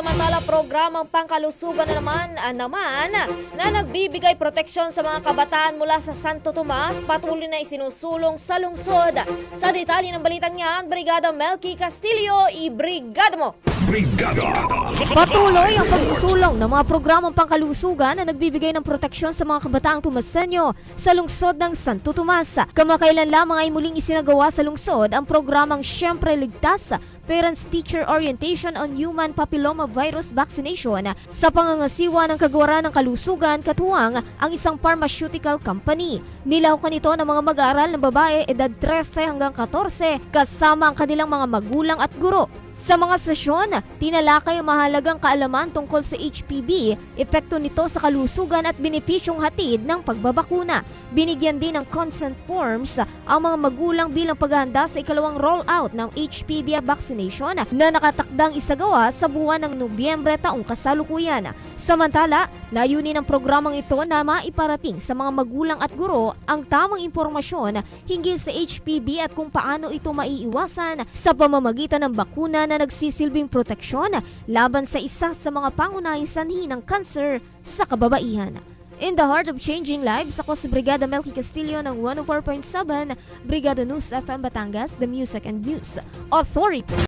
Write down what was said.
Samantala, programang pangkalusugan na naman, ah, naman na nagbibigay proteksyon sa mga kabataan mula sa Santo Tomas patuloy na isinusulong sa lungsod. Sa detalye ng balitang yan, Brigada Melky Castillo, i-brigada mo! Brigada! Patuloy ang pagsusulong ng mga programang pangkalusugan na nagbibigay ng proteksyon sa mga kabataang tumasenyo sa lungsod ng Santo Tomas. Kamakailan lamang ay muling isinagawa sa lungsod ang programang Siyempre Ligtas Parents Teacher Orientation on Human Papilloma Virus Vaccination sa pangangasiwa ng kagawaran ng kalusugan katuwang ang isang pharmaceutical company. Nilawkan ito ng mga mag-aaral na babae edad 13 hanggang 14 kasama ang kanilang mga magulang at guro. Sa mga sesyon, tinalakay ang mahalagang kaalaman tungkol sa HPV, epekto nito sa kalusugan at benepisyong hatid ng pagbabakuna. Binigyan din ng consent forms ang mga magulang bilang paghahanda sa ikalawang rollout ng HPV vaccination na nakatakdang isagawa sa buwan ng Nobyembre taong kasalukuyan. Samantala, layunin ng programang ito na maiparating sa mga magulang at guro ang tamang impormasyon hinggil sa HPV at kung paano ito maiiwasan sa pamamagitan ng bakuna na nagsisilbing proteksyon laban sa isa sa mga pangunahing sanhi ng cancer sa kababaihan. In the heart of changing lives, ako si Brigada Melky Castillo ng 104.7 Brigada News FM Batangas, The Music and News Authority.